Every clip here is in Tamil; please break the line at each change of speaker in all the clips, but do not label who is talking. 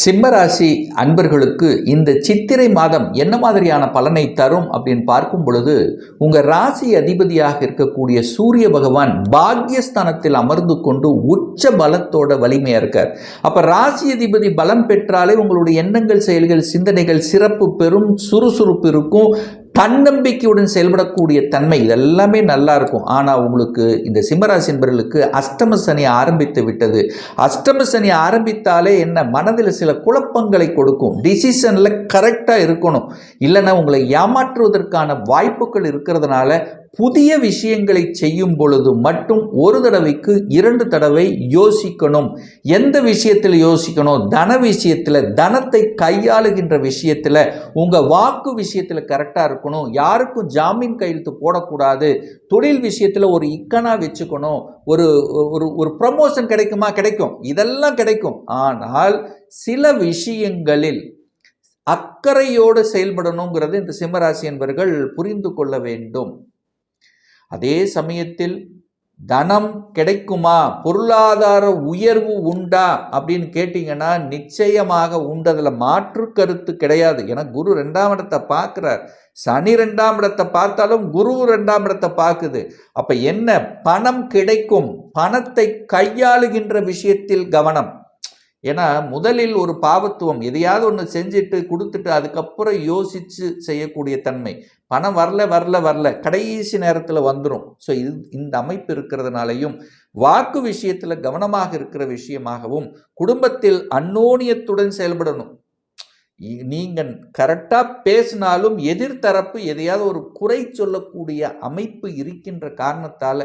சிம்மராசி அன்பர்களுக்கு இந்த சித்திரை மாதம் என்ன மாதிரியான பலனை தரும் அப்படின்னு பார்க்கும் பொழுது உங்கள் ராசி அதிபதியாக இருக்கக்கூடிய சூரிய பகவான் பாக்யஸ்தானத்தில் அமர்ந்து கொண்டு உச்ச பலத்தோட வலிமையாக இருக்கார். அப்போ ராசி அதிபதி பலம் பெற்றாலே உங்களுடைய எண்ணங்கள் செயல்கள் சிந்தனைகள் சிறப்பு பெரும் சுறுசுறுப்பு இருக்கும். தன்னம்பிக்கையுடன் செயல்படக்கூடிய தன்மை இதெல்லாமே நல்லா இருக்கும். ஆனால் உங்களுக்கு இந்த சிம்மராசி என்பவர்களுக்கு அஷ்டம சனி ஆரம்பித்து விட்டது. அஷ்டம சனி ஆரம்பித்தாலே என்ன? மனதில் சில குழப்பங்களை கொடுக்கும். டிசிஷனில் கரெக்டாக இருக்கணும். இல்லைன்னா உங்களை ஏமாற்றுவதற்கான வாய்ப்புகள் இருக்கிறதுனால புதிய விஷயங்களை செய்யும் பொழுது மட்டும் ஒரு தடவைக்கு இரண்டு தடவை யோசிக்கணும். எந்த விஷயத்தில் யோசிக்கணும்? தன விஷயத்தில் தனத்தை கையாளுகின்ற விஷயத்தில் உங்கள் வாக்கு விஷயத்தில் கரெக்டாக இருக்கணும். யாருக்கும் ஜாமீன் கையெழுத்து போடக்கூடாது. தொழில் விஷயத்தில் ஒரு இக்கனாக வச்சுக்கணும். ஒரு ஒரு ஒரு ப்ரமோஷன் கிடைக்குமா? கிடைக்கும். இதெல்லாம் கிடைக்கும். ஆனால் சில விஷயங்களில் அக்கறையோடு செயல்படணுங்கிறது இந்த சிம்மராசி என்பவர்கள் புரிந்து கொள்ள வேண்டும். அதே சமயத்தில் தனம் கிடைக்குமா? பொருளாதார உயர்வு உண்டா? அப்படின்னு கேட்டிங்கன்னா நிச்சயமாக உண்டதில் மாற்று கருத்து கிடையாது. ஏன்னா குரு ரெண்டாம் இடத்தை பார்க்குறார். சனி ரெண்டாம் இடத்தை பார்த்தாலும் குரு ரெண்டாம் இடத்தை பார்க்குது. அப்போ என்ன? பணம் கிடைக்கும். பணத்தை கையாளுகின்ற விஷயத்தில் கவனம். ஏன்னா முதலில் ஒரு பாவத்துவம் எதையாவது ஒன்று செஞ்சுட்டு கொடுத்துட்டு அதுக்கப்புறம் யோசித்து செய்யக்கூடிய தன்மை. பணம் வரல வரல வரல. கடைசி நேரத்தில் வந்துடும் ஸோ இது இந்த அமைப்பு இருக்கிறதுனாலையும் வாக்கு விஷயத்தில் கவனமாக இருக்கிற விஷயமாகவும் குடும்பத்தில் அன்னோனியத்துடன் செயல்படணும். நீங்கள் கரெக்டாக பேசினாலும் எதிர்த்தரப்பு எதையாவது ஒரு குறை சொல்லக்கூடிய அமைப்பு இருக்கின்ற காரணத்தால்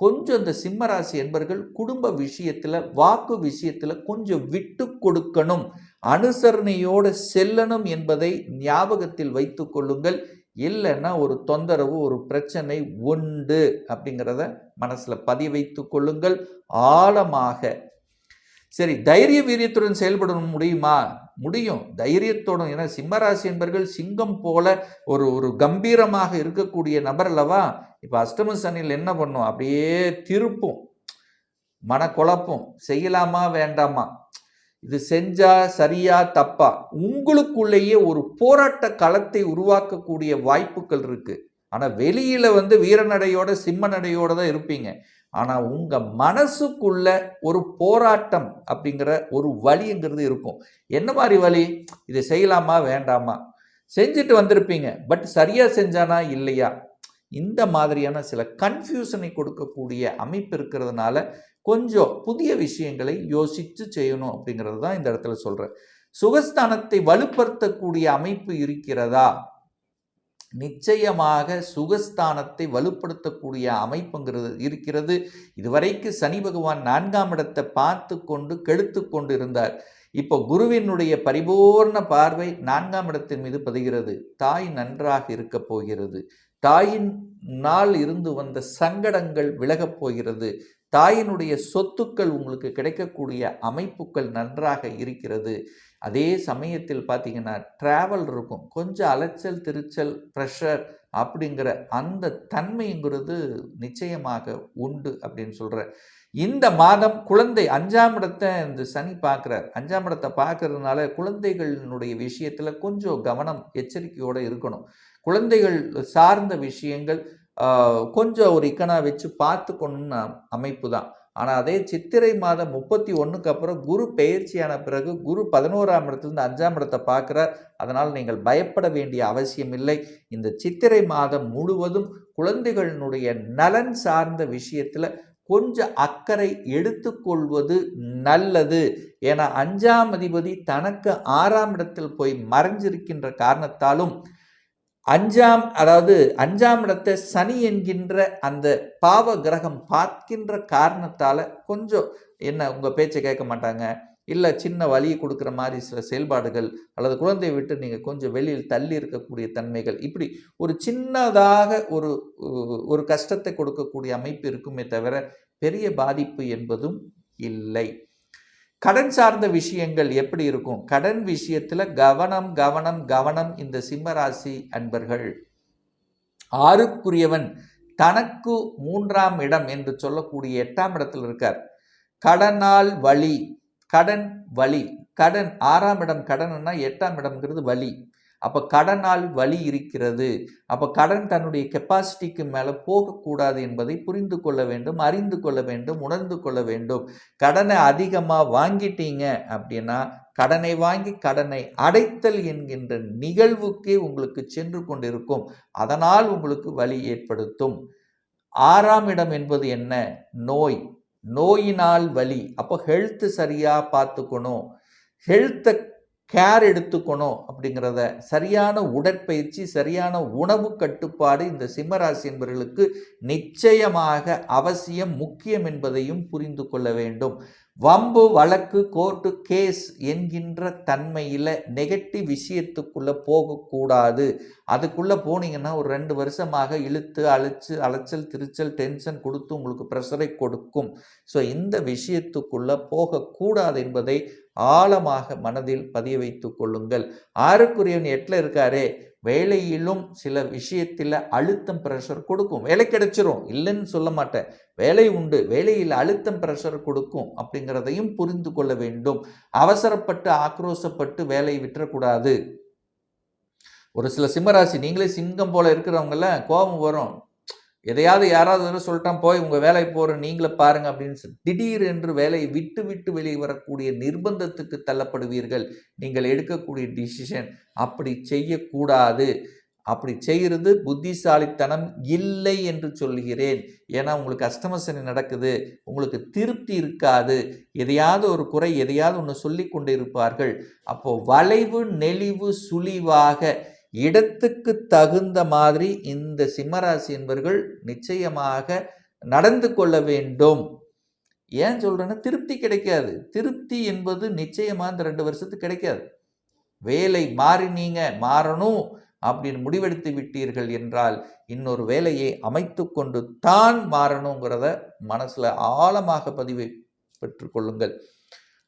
கொஞ்சம் இந்த சிம்மராசி என்பர்கள் குடும்ப விஷயத்தில் வாக்கு விஷயத்தில் கொஞ்சம் விட்டு கொடுக்கணும். அனுசரணையோடு செல்லணும் என்பதை ஞாபகத்தில் வைத்து கொள்ளுங்கள். இல்லைன்னா ஒரு தொந்தரவு ஒரு பிரச்சனை உண்டு அப்படிங்கிறத மனசில் பதிய வைத்து கொள்ளுங்கள். ஆழமாக. சரி தைரிய வீரியத்துடன் செயல்பட முடியுமா? முடியும். தைரியத்தோடும் ஏன்னா சிம்மராசி என்பர்கள் சிங்கம் போல ஒரு ஒரு கம்பீரமாக இருக்கக்கூடிய நபர் அல்லவா? இப்போ அஷ்டம சனியில் என்ன பண்ணும்? அப்படியே திருப்பும். மனக்குழப்பம். செய்யலாமா வேண்டாமா? இது செஞ்சா சரியா தப்பா? உங்களுக்குள்ளேயே ஒரு போராட்ட களத்தை உருவாக்கக்கூடிய வாய்ப்புகள் இருக்கு. ஆனால் வெளியில் வந்து வீரநடையோட சிம்ம நடையோட தான் இருப்பீங்க. ஆனால் உங்கள் மனசுக்குள்ள ஒரு போராட்டம் அப்படிங்கிற ஒரு வழிங்கிறது இருக்கும். என்ன மாதிரி வழி? இதை செய்யலாமா? வேண்டாமா? செஞ்சுட்டு வந்திருப்பீங்க. பட் சரியாக செஞ்சானா? இல்லையா? இந்த மாதிரியான சில கன்ஃபியூஷனை கொடுக்கக்கூடிய அமைப்பு இருக்கிறதுனால கொஞ்சம் புதிய விஷயங்களை யோசித்து செய்யணும் அப்படிங்கிறது தான் இந்த இடத்துல சொல்கிறேன் சுகஸ்தானத்தை வலுப்படுத்தக்கூடிய அமைப்பு இருக்கிறதா? நிச்சயமாக சுகஸ்தானத்தை வலுப்படுத்தக்கூடிய அமைப்புங்கிறது இருக்கிறது. இதுவரைக்கு சனி பகவான் நான்காம் இடத்தை பார்த்து கொண்டு கெடுத்து கொண்டு இருந்தார். இப்போ குருவினுடைய பரிபூர்ண பார்வை நான்காம் இடத்தின் மீது பதிகிறது. தாய் நன்றாக இருக்கப் போகிறது. தாயின் நாள் இருந்து வந்த சங்கடங்கள் விலகப் போகிறது. தாயினுடைய சொத்துக்கள் உங்களுக்கு கிடைக்கக்கூடிய அமைப்புகள் நன்றாக இருக்கிறது. அதே சமயத்தில் பார்த்தீங்கன்னா ட்ராவல் இருக்கும். கொஞ்சம் அலைச்சல் திருச்சல் ப்ரெஷர் அப்படிங்கிற அந்த தன்மைங்கிறது நிச்சயமாக உண்டு அப்படின்னு சொல்கிறேன் இந்த மாதம் குழந்தை அஞ்சாம் இடத்தை இந்த சனி பார்க்குறார் அஞ்சாம் இடத்தை பார்க்கறதுனால குழந்தைகளினுடைய விஷயத்தில் கொஞ்சம் கவனம் எச்சரிக்கையோடு இருக்கணும். குழந்தைகள் சார்ந்த விஷயங்கள் கொஞ்சம் ஒரு இக்கனா வச்சு பார்த்துக்கணும்னு அமைப்பு தான் ஆனால் அதே சித்திரை மாதம் முப்பத்தி ஒன்றுக்கு அப்புறம் குரு பெயர்ச்சியான பிறகு குரு பதினோராம் இடத்துலேருந்து அஞ்சாம் இடத்தை பார்க்குறார். அதனால் நீங்கள் பயப்பட வேண்டிய அவசியம் இல்லை. இந்த சித்திரை மாதம் முழுவதும் குழந்தைகளினுடைய நலன் சார்ந்த விஷயத்தில் கொஞ்சம் அக்கறை எடுத்துக்கொள்வது நல்லது. ஏன்னா அஞ்சாம் அதிபதி தனக்கு ஆறாம் இடத்தில் போய் மறைஞ்சிருக்கின்ற காரணத்தாலும் அஞ்சாம் அதாவது அஞ்சாம் இடத்தை சனி என்கின்ற அந்த பாவ கிரகம் பார்க்கின்ற காரணத்தால் கொஞ்சம் என்ன உங்கள் பேச்சை கேட்க மாட்டாங்க. இல்லை சின்ன வழியை கொடுக்குற மாதிரி சில செயல்பாடுகள் அல்லது குழந்தையை விட்டு நீங்கள் கொஞ்சம் வெளியில் தள்ளி இருக்கக்கூடிய தன்மைகள். இப்படி ஒரு சின்னதாக ஒரு ஒரு கஷ்டத்தை கொடுக்கக்கூடிய அமைப்பு இருக்குமே தவிர பெரிய பாதிப்பு என்பதும் இல்லை. கடன் சார்ந்த விஷயங்கள் எப்படி இருக்கும்? கடன் விஷயத்தில் கவனம் கவனம் கவனம் இந்த சிம்மராசி அன்பர்கள். ஆறுக்குரியவன் தனக்கு மூன்றாம் இடம் என்று சொல்லக்கூடிய எட்டாம் இடத்தில் இருக்கார். கடனால் வழி கடன் வழி கடன் ஆறாம் இடம் கடன்னா எட்டாம் இடம்ங்கிறது வலி. அப்போ கடனால் வலி இருக்கிறது. அப்போ கடன் தன்னுடைய கெப்பாசிட்டிக்கு மேலே போகக்கூடாது என்பதை புரிந்து கொள்ள வேண்டும் அறிந்து கொள்ள வேண்டும் உணர்ந்து கொள்ள வேண்டும். கடனை அதிகமாக வாங்கிட்டீங்க அப்படின்னா கடனை வாங்கி கடனை அடைத்தல் என்கின்ற நிகழ்வுக்கே உங்களுக்கு சென்று கொண்டிருக்கும். அதனால் உங்களுக்கு வலி ஏற்படுத்தும். ஆறாம் இடம் என்பது என்ன? நோய். நோயினால் வலி. அப்போ ஹெல்த் சரியாக பார்த்துக்கணும். ஹெல்த்தை கேர் எடுத்துக்கணும் அப்படிங்கிறத சரியான உடற்பயிற்சி சரியான உணவு கட்டுப்பாடு இந்த சிம்மராசி என்பவர்களுக்கு நிச்சயமாக அவசியம் முக்கியம் என்பதையும் புரிந்து கொள்ள வேண்டும். வம்பு வழக்கு கோர்ட்டு கேஸ் என்கின்ற தன்மையில் நெகட்டிவ் விஷயத்துக்குள்ளே போகக்கூடாது. அதுக்குள்ளே போனீங்கன்னா ஒரு ரெண்டு வருஷமாக இழுத்து அழைச்சு அலைச்சல் திருச்சல் டென்ஷன் கொடுத்து உங்களுக்கு ப்ரெஷரை கொடுக்கும். ஸோ இந்த விஷயத்துக்குள்ளே போகக்கூடாது என்பதை ஆழமாக மனதில் பதிய வைத்து கொள்ளுங்கள். ஆறுக்குரியவன் எட்டில் இருக்காரே வேலையிலும் சில விஷயத்தில் அழுத்தம் ப்ரெஷர் கொடுக்கும். வேலை கிடைச்சிரும். இல்லைன்னு சொல்ல மாட்டேன். வேலை உண்டு. வேலையில் அழுத்தம் ப்ரெஷர் கொடுக்கும் அப்படிங்கிறதையும் புரிந்து கொள்ள வேண்டும். அவசரப்பட்டு ஆக்ரோசப்பட்டு வேலையை விட்டுறக்கூடாது. ஒரு சில சிம்மராசி நீங்களே சிங்கம் போல இருக்கிறவங்கள கோபம் வரும். எதையாவது யாராவது வந்து சொல்லிட்டான் போய் உங்கள் வேலை போகிற நீங்களே பாருங்க அப்படின்னு சொல்லி திடீர் என்று வேலையை விட்டு விட்டு வெளியே வரக்கூடிய நிர்பந்தத்துக்கு தள்ளப்படுவீர்கள். நீங்கள் எடுக்கக்கூடிய டிசிஷன் அப்படி செய்யக்கூடாது. அப்படி செய்கிறது புத்திசாலித்தனம் இல்லை என்று சொல்கிறேன் ஏன்னா உங்களுக்கு அஷ்டமசனி நடக்குது உங்களுக்கு திருப்தி இருக்காது. எதையாவது ஒரு குறை எதையாவது ஒன்று சொல்லி கொண்டு இருப்பார்கள் அப்போது வளைவு நெளிவு சுழிவாக இடத்துக்கு தகுந்த மாதிரி இந்த சிம்மராசி என்பவர்கள் நிச்சயமாக நடந்து கொள்ள வேண்டும். ஏன் சொல்றேன்னா திருப்தி கிடைக்காது. திருப்தி என்பது நிச்சயமா இந்த ரெண்டு வருஷத்துக்கு கிடைக்காது. வேலை மாறினீங்க மாறணும் அப்படின்னு முடிவெடுத்து விட்டீர்கள் என்றால் இன்னொரு வேலையை அமைத்து கொண்டு தான் மாறணுங்கிறத மனசுல ஆழமாக பதிவு பெற்றுக்கொள்ளுங்கள்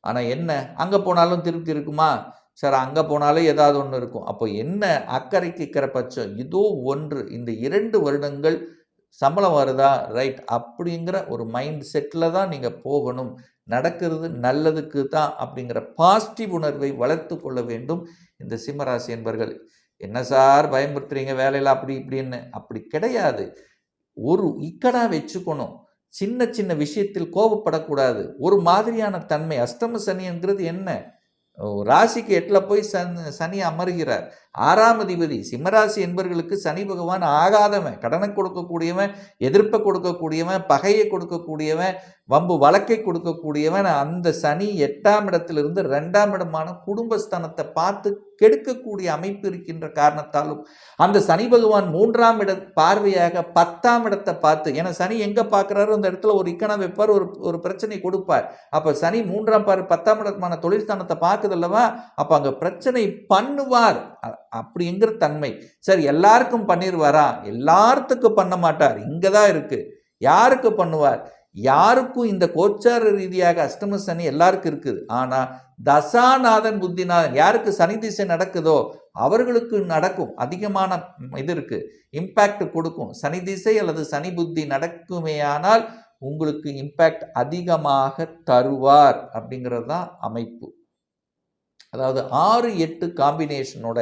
ஆனா என்ன? அங்க போனாலும் திருப்தி இருக்குமா? சார் அங்கே போனாலே ஏதாவது ஒன்று இருக்கும். அப்போ என்ன அக்கறைக்கு இருக்கிற பட்சம்? இதோ ஒன்று. இந்த இரண்டு வருடங்கள் சம்பளம் வருதா? ரைட். அப்படிங்கிற ஒரு மைண்ட் செட்டில் தான் நீங்கள் போகணும். நடக்கிறது நல்லதுக்கு தான் அப்படிங்கிற பாசிட்டிவ் உணர்வை வளர்த்து கொள்ள வேண்டும் இந்த சிம்மராசி என்பர்கள். என்ன சார் பயமுறுத்துறீங்க? வேலையில் அப்படி இப்படின்னு. அப்படி கிடையாது. ஒரு இக்கடா வச்சுக்கணும். சின்ன சின்ன விஷயத்தில் கோபப்படக்கூடாது ஒரு மாதிரியான தன்மை. அஷ்டம சனிங்கிறது என்ன? ராசிக்கு எட்டில் போய் சன் சனி அமர்கிறார். ஆறாம் அதிபதி சிம்மராசி என்பவர்களுக்கு சனி பகவான் ஆகாதவன் கடனை கொடுக்கக்கூடியவன் எதிர்ப்பை கொடுக்கக்கூடியவன் பகையை கொடுக்கக்கூடியவன் வம்பு வழக்கை கொடுக்கக்கூடியவன் அந்த சனி எட்டாம் இடத்திலிருந்து ரெண்டாம் இடமான குடும்பஸ்தானத்தை பார்த்து கெடுக்கக்கூடிய அமைப்பு இருக்கின்ற காரணத்தாலும் அந்த சனி பகவான் மூன்றாம் இட பார்வையாக பத்தாம் இடத்தை பார்த்து ஏன்னா சனி எங்கே பார்க்குறாரோ அந்த இடத்துல ஒரு இக்கணம் வைப்பார் ஒரு ஒரு பிரச்சனை கொடுப்பார். அப்போ சனி மூன்றாம் பார்வை பத்தாம் இடமான தொழில் ஸ்தானத்தை பார்க்குது அல்லவா? அப்போ அங்கே பிரச்சனை பண்ணுவார். அப்படிங்கிற தன்மை. சரி எல்லாருக்கும் பண்ணிடுவாரா எல்லாத்துக்கும் பண்ண மாட்டார். இங்கே தான் இருக்குது யாருக்கு பண்ணுவார்? யாருக்கும் இந்த கோச்சார ரீதியாக அஷ்டம சனி எல்லாருக்கும் இருக்குது. ஆனால் தசாநாதன் புத்திநாதன் யாருக்கு சனி திசை நடக்குதோ அவர்களுக்கு நடக்கும். அதிகமான இது இருக்குது இம்பேக்ட் கொடுக்கும். சனி திசை அல்லது சனி புத்தி நடக்குமேயானால் உங்களுக்கு இம்பேக்ட் அதிகமாக தருவார் அப்படிங்கிறது தான் அமைப்பு. அதாவது ஆறு எட்டு காம்பினேஷனோட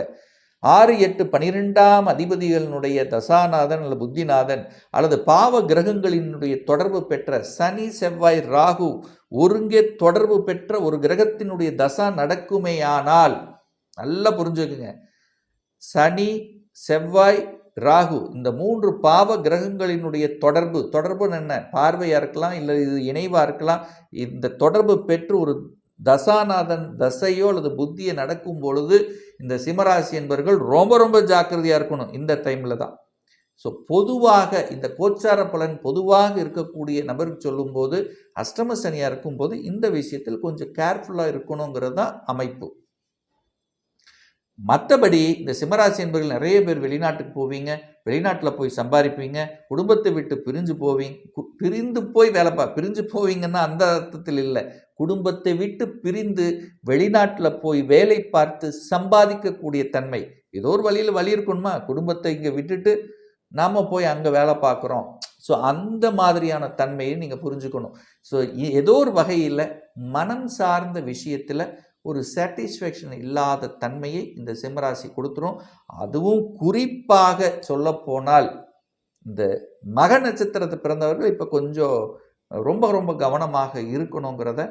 ஆறு எட்டு பனிரெண்டாம் அதிபதிகளினுடைய தசாநாதன் அல்லது புத்திநாதன் அல்லது பாவ கிரகங்களினுடைய தொடர்பு பெற்ற சனி செவ்வாய் ராகு ஒருங்கே தொடர்பு பெற்ற ஒரு கிரகத்தினுடைய தசா நடக்குமேயானால் நல்லா புரிஞ்சுக்குங்க. சனி செவ்வாய் ராகு இந்த மூன்று பாவ கிரகங்களினுடைய தொடர்பு தொடர்புன்னு என்ன? பார்வையாக இருக்கலாம் இல்லை இது இணைவாக இருக்கலாம் இந்த தொடர்பு பெற்று ஒரு தசாநாதன் தசையோ அல்லது புத்தியை நடக்கும் பொழுது இந்த சிம்மராசி என்பவர்கள் ரொம்ப ரொம்ப ஜாக்கிரதையாக இருக்கணும் இந்த டைமில் தான். ஸோ பொதுவாக இந்த கோச்சார பலன் பொதுவாக இருக்கக்கூடிய நபருக்கு சொல்லும்போது அஷ்டம சனியாக இருக்கும்போது இந்த விஷயத்தில் கொஞ்சம் கேர்ஃபுல்லாக இருக்கணுங்கிறது தான் அமைப்பு. மற்றபடி இந்த சிம்மராசி என்பவர்கள் நிறைய பேர் வெளிநாட்டுக்கு போவீங்க வெளிநாட்டில் போய் சம்பாதிப்பீங்க குடும்பத்தை விட்டு பிரிஞ்சு போவீங்க பிரிந்து போய் வேலை பா பிரிஞ்சு போவீங்கன்னா அந்த அர்த்தத்தில் இல்லை. குடும்பத்தை விட்டு பிரிந்து வெளிநாட்டில் போய் வேலை பார்த்து சம்பாதிக்கக்கூடிய தன்மை. ஏதோ ஒரு வழியில் வழி இருக்கணுமா குடும்பத்தை இங்கே விட்டுட்டு நாம் போய் அங்கே வேலை பார்க்குறோம். ஸோ அந்த மாதிரியான தன்மையை நீங்கள் புரிஞ்சுக்கணும். ஸோ ஏதோ ஒரு வகையில் மனம் சார்ந்த விஷயத்தில் ஒரு சாட்டிஸ்ஃபேக்ஷன் இல்லாத தன்மையை இந்த சிம்மராசி கொடுத்துரும். அதுவும் குறிப்பாக சொல்லப்போனால் இந்த மக நட்சத்திரத்தை பிறந்தவர்கள் இப்போ கொஞ்சம் ரொம்ப ரொம்ப கவனமாக இருக்கணுங்கிறத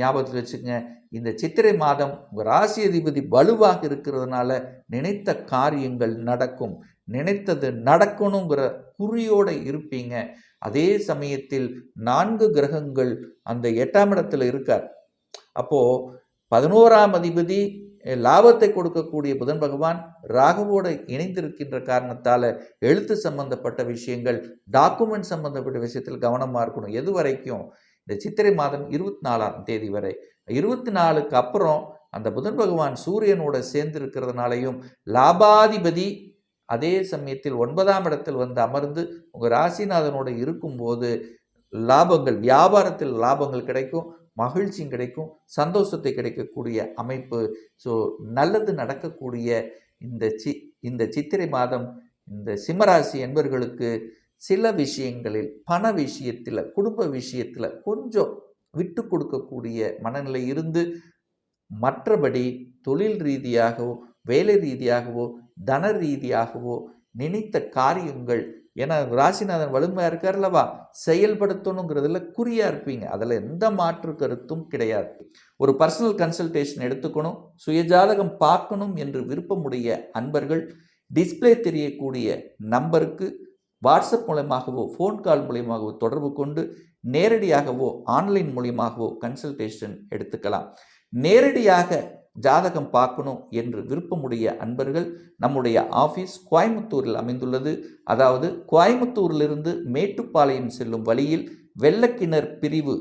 ஞாபகத்தில் வச்சுக்கங்க. இந்த சித்திரை மாதம் உங்கள் ராசி அதிபதி வலுவாக இருக்கிறதுனால நினைத்த காரியங்கள் நடக்கும். நினைத்தது நடக்கணுங்கிற குறியோடு இருப்பீங்க. அதே சமயத்தில் நான்கு கிரகங்கள் அந்த எட்டாம் இடத்துல இருக்கார். அப்போது பதினோராம் அதிபதி லாபத்தை கொடுக்கக்கூடிய புதன் பகவான் ராகுவோடு இணைந்திருக்கின்ற காரணத்தால் எழுத்து சம்பந்தப்பட்ட விஷயங்கள் டாக்குமெண்ட் சம்பந்தப்பட்ட விஷயத்தில் கவனமாக இருக்கணும். எது வரைக்கும்? இந்த சித்திரை மாதம் இருபத்தி நாலாம் தேதி வரை. இருபத்தி நாலுக்கு அப்புறம் அந்த புதன் பகவான் சூரியனோட சேர்ந்து இருக்கிறதுனாலையும் லாபாதிபதி அதே சமயத்தில் ஒன்பதாம் இடத்தில் வந்து அமர்ந்து உங்கள் ராசிநாதனோட இருக்கும்போது லாபங்கள் வியாபாரத்தில் லாபங்கள் கிடைக்கும். மகிழ்ச்சியும் கிடைக்கும் சந்தோஷத்தை கிடைக்கக்கூடிய அமைப்பு. ஸோ நல்லது நடக்கக்கூடிய இந்த சி இந்த சித்திரை மாதம் இந்த சிம்மராசி என்பவர்களுக்கு சில விஷயங்களில் பண விஷயத்தில் குடும்ப விஷயத்தில் கொஞ்சம் விட்டு கொடுக்கக்கூடிய மனநிலை இருந்து மற்றபடி தொழில் ரீதியாகவோ வேலை ரீதியாகவோ தன ரீதியாகவோ நினைத்த காரியங்கள் ஏன்னா ராசிநாதன் வலிமையாக அல்லவா செயல்படுத்தணுங்கிறதுல குறியாக இருப்பீங்க. அதில் எந்த மாற்று கருத்தும் கிடையாது. ஒரு பர்சனல் கன்சல்டேஷன் எடுத்துக்கணும் சுயஜாதகம் பார்க்கணும் என்று விருப்பமுடைய அன்பர்கள் டிஸ்ப்ளே தெரியக்கூடிய நம்பருக்கு வாட்ஸ்அப் மூலயமாகவோ ஃபோன் கால் மூலயமாகவோ தொடர்பு கொண்டு நேரடியாகவோ ஆன்லைன் மூலியமாகவோ கன்சல்டேஷன் எடுத்துக்கலாம். நேரடியாக ஜாதகம் பார்க்கணும் என்று விருப்பமுடைய அன்பர்கள் நம்முடைய ஆஃபீஸ் கோயம்புத்தூரில் அமைந்துள்ளது. அதாவது கோயம்புத்தூரிலிருந்து மேட்டுப்பாளையம் செல்லும் வழியில் வெள்ளக்கிணர் பிரிவு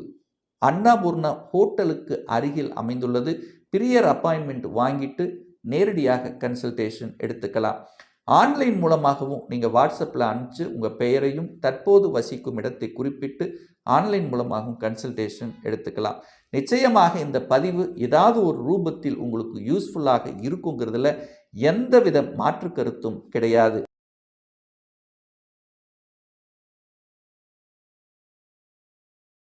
அன்னபூர்ண ஹோட்டலுக்கு அருகில் அமைந்துள்ளது. பிரியர் அப்பாயின்மெண்ட் வாங்கிட்டு நேரடியாக கன்சல்டேஷன் எடுத்துக்கலாம். ஆன்லைன் மூலமாகவும் நீங்கள் வாட்ஸ்அப்பில் அனுப்பிச்சு உங்கள் பெயரையும் தற்போது வசிக்கும் இடத்தை குறிப்பிட்டு ஆன்லைன் மூலமாகவும் கன்சல்டேஷன் எடுத்துக்கலாம். நிச்சயமாக இந்த பதிவு ஏதாவது ஒரு ரூபத்தில் உங்களுக்கு யூஸ்ஃபுல்லாக இருக்குங்கிறதுல எந்தவித மாற்று கருத்தும் கிடையாது.